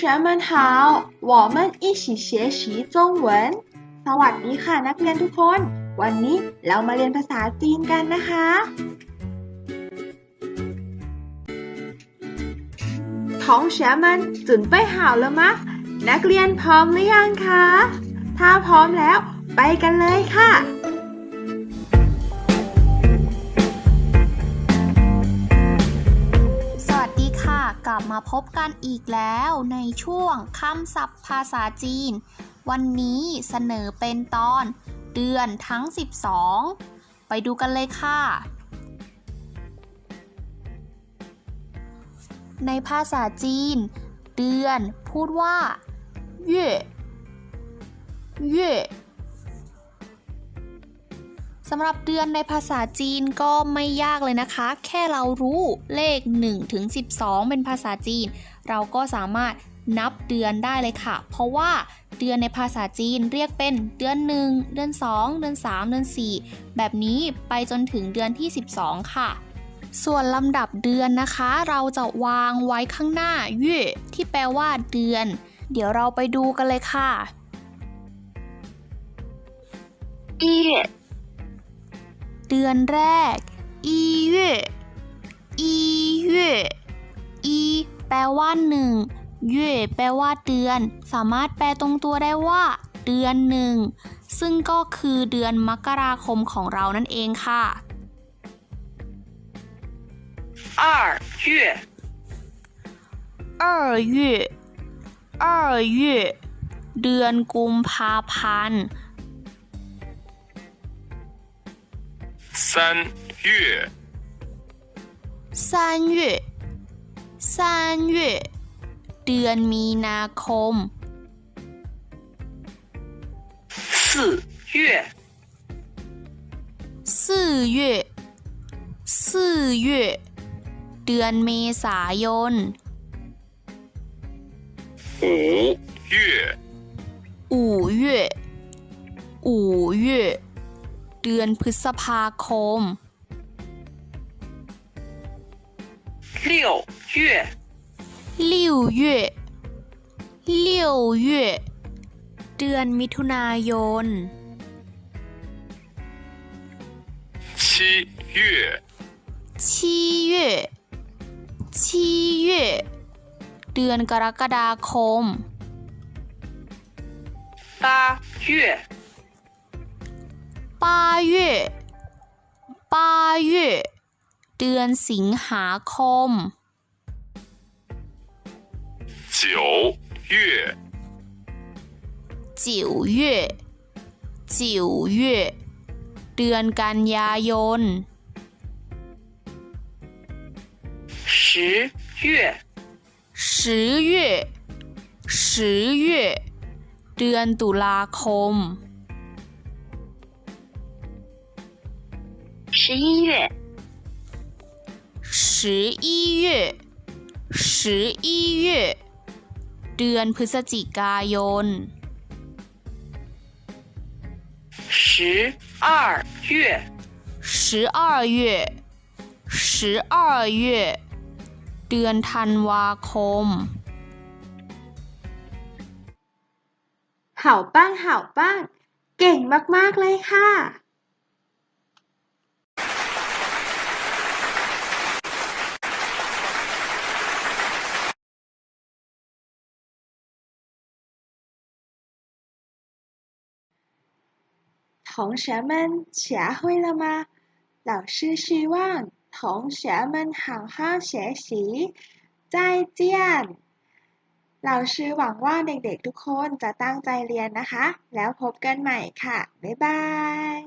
学们好，我们一起学习中文。สวัสดีค่ะนักเรียนทุกคน วันนี้เรามาเรียนภาษาจีนกันนะคะ同学们准备好了吗นักเรียนพร้อมหรือยังคะ ถ้าพร้อมแล้ว ไปกันเลยค่ะ กลับมาพบกันอีกแล้วในช่วงคำศัพท์ภาษาจีน วันนี้เสนอเป็นตอนเดือนทั้ง 12 ไปดูกันเลยค่ะ ในภาษาจีน เดือนพูดว่าเย่เย่ สำหรับเดือนในภาษาจีนก็ไม่ยากเลยนะคะ แค่เรารู้เลข1ถึง12 เป็นภาษาจีน เราก็สามารถนับเดือนได้เลยค่ะ เพราะว่าเดือนในภาษาจีนเรียกเป็นเดือน 1 เดือน 2 เดือน 3 เดือน 4 แบบนี้ไปจนถึงเดือนที่ 12 ค่ะ ส่วนลำดับเดือนนะคะ เราจะวางไว้ข้างหน้าเย่ที่แปลว่าเดือน เดี๋ยวเราไปดูกันเลยค่ะ一月、 เดือนแรกอีเย่อีเย่อีแปลว่าหนึ่งเย่แปลว่าเดือน สามารถแปลตรงตัวได้ว่า เดือนหนึ่ง ซึ่งก็คือเดือนมกราคมของเรานั่นเองค่ะ 二月、二月二月เดือนกุมภาพันธ์ 三月、三月三月เดือนมีนาคม 四月、四月四月เดือนเมษายน 五月、五 ดือนพฤษภาคม 六月、六月六月เดือนมิถุนายน 七月、七月七月เดือนกรกฎาคม 八月、 八月八月เดือนสิงหาคม 九月、九月九月เดือนกันยายน 十月、十月十月เดือนตุลาคม 十一月、十一月十一月เดือนพฤศจิกายน 十二月、十二月十二月เดือนธันวาคม เห่าป้างเห่าป้าง เก่งมาก ๆ เลยค่ะ 同学们学会了吗？老师希望同学们好好学习。再见。เราชื่อหวังว่าเด็กๆทุกคนจะตั้งใจเรียนนะคะ แล้วพบกันใหม่ค่ะ บ๊ายบาย